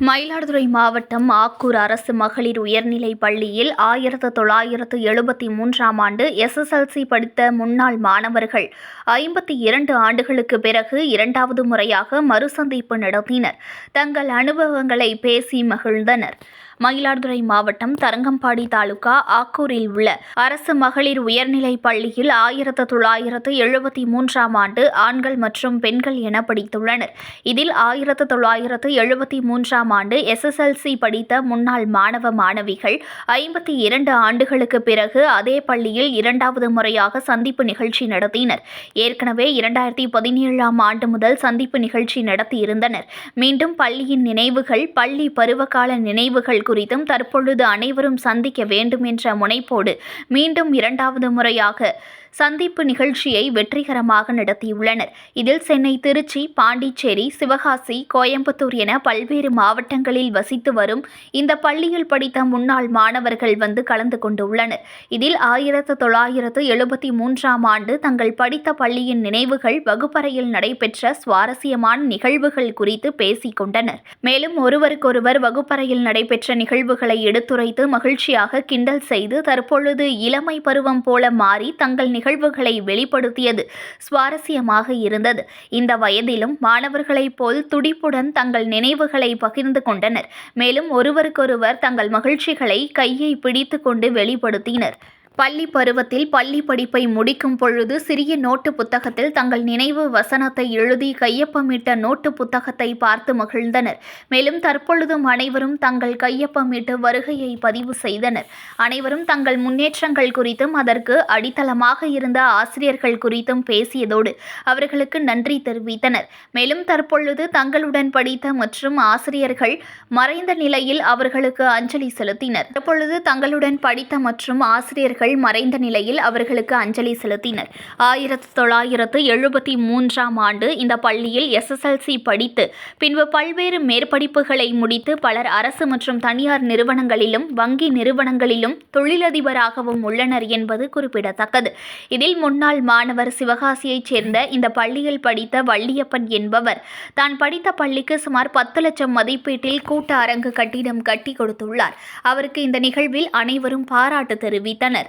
மயிலாடுதுறை மாவட்டம் ஆக்கூர் அரசு மகளிர் உயர்நிலை பள்ளியில் ஆயிரத்து தொள்ளாயிரத்து எழுபத்தி மூன்றாம் ஆண்டு எஸ்எஸ்எல்சி படித்த முன்னாள் மாணவர்கள் ஐம்பத்தி இரண்டு ஆண்டுகளுக்கு பிறகு இரண்டாவது முறையாக மறுசந்திப்பு நடத்தினர். தங்கள் அனுபவங்களை பேசி மகிழ்ந்தனர். மயிலாடுதுறை மாவட்டம் தரங்கம்பாடி தாலுகா ஆக்கூரில் உள்ள அரசு மகளிர் உயர்நிலைப் பள்ளியில் ஆயிரத்து தொள்ளாயிரத்து எழுபத்தி மூன்றாம் ஆண்டு ஆண்கள் மற்றும் பெண்கள் என படித்துள்ளனர். இதில் ஆயிரத்து தொள்ளாயிரத்து எழுபத்தி மூன்றாம் ஆண்டு எஸ்எஸ்எல்சி படித்த முன்னாள் மாணவ மாணவிகள் ஐம்பத்தி இரண்டு ஆண்டுகளுக்கு பிறகு அதே பள்ளியில் இரண்டாவது முறையாக சந்திப்பு நிகழ்ச்சி நடத்தினர். ஏற்கனவே இரண்டாயிரத்தி பதினேழாம் ஆண்டு முதல் சந்திப்பு நிகழ்ச்சி நடத்தியிருந்தனர். மீண்டும் பள்ளியின் நினைவுகள் பள்ளி பருவகால நினைவுகள் குறித்தும் தற்பொழுது அனைவரும் சந்திக்க வேண்டும் என்ற முனைப்போடு மீண்டும் இரண்டாவது முறையாக சந்திப்பு நிகழ்ச்சியை வெற்றிகரமாக நடத்தியுள்ளனர். இதில் சென்னை திருச்சி பாண்டிச்சேரி சிவகாசி கோயம்புத்தூர் என பல்வேறு மாவட்டங்களில் வசித்து வரும் இந்த பள்ளியில் படித்த முன்னாள் மாணவர்கள் வந்து கலந்து கொண்டுள்ளனர். இதில் ஆயிரத்து தொள்ளாயிரத்து எழுபத்தி மூன்றாம் ஆண்டு தங்கள் படித்த பள்ளியின் நினைவுகள் வகுப்பறையில் நடைபெற்ற சுவாரஸ்யமான நிகழ்வுகள் குறித்து பேசிக் கொண்டனர். மேலும் ஒருவருக்கொருவர் வகுப்பறையில் நடைபெற்ற நிகழ்வுகளை எடுத்துரைத்து மகிழ்ச்சியாக கிண்டல் செய்து தற்பொழுது இளமை பருவம் போல மாறி தங்கள் நிகழ்வுகளை வெளிப்படுத்தியது. சுவாரஸ்யமாக இருந்தது. இந்த வயதிலும் மாணவர்களைப் போல் துடிப்புடன் தங்கள் நினைவுகளை பகிர்ந்து கொண்டனர். மேலும் ஒருவருக்கொருவர் தங்கள் மகிழ்ச்சிகளை கையை பிடித்து கொண்டு வெளிப்படுத்தினர். பள்ளி பருவத்தில் பள்ளி படிப்பை முடிக்கும் பொழுது சிறிய நோட்டு புத்தகத்தில் தங்கள் நினைவு வசனத்தை எழுதி கையொப்பமிட்ட நோட்டு புத்தகத்தை பார்த்து மகிழ்ந்தனர். மேலும் தற்பொழுதும் அனைவரும் தங்கள் கையொப்பமிட்டு வருகையை பதிவு செய்தனர். அனைவரும் தங்கள் முன்னேற்றங்கள் குறித்தும் அதற்கு அடித்தளமாக இருந்த ஆசிரியர்கள் குறித்தும் பேசியதோடு அவர்களுக்கு நன்றி தெரிவித்தனர். மேலும் தற்பொழுது தங்களுடன் படித்த மற்றும் ஆசிரியர்கள் மறைந்த நிலையில் அவர்களுக்கு அஞ்சலி செலுத்தினர். தற்பொழுது தங்களுடன் படித்த மற்றும் ஆசிரியர்கள் மறைந்த நிலையில் அவர்களுக்கு அஞ்சலி செலுத்தினர். ஆயிரத்து தொள்ளாயிரத்து எழுபத்தி மூன்றாம் ஆண்டு இந்த பள்ளியில் எஸ்எஸ்எல்சி படித்து பின்பு பல்வேறு மேற்படிப்புகளை முடித்து பலர் அரசு மற்றும் தனியார் நிறுவனங்களிலும் வங்கி நிறுவனங்களிலும் தொழிலதிபராகவும் உள்ளனர் என்பது குறிப்பிடத்தக்கது. இதில் முன்னாள் மாணவர் சிவகாசியைச் சேர்ந்த இந்த பள்ளியில் படித்த வள்ளியப்பன் என்பவர் தான் படித்த பள்ளிக்கு சுமார் பத்து லட்சம் மதிப்பீட்டில் கூட்ட அரங்கு கட்டிடம் கட்டி கொடுத்துள்ளார். அவருக்கு இந்த நிகழ்வில் அனைவரும் பாராட்டு தெரிவித்தனர்.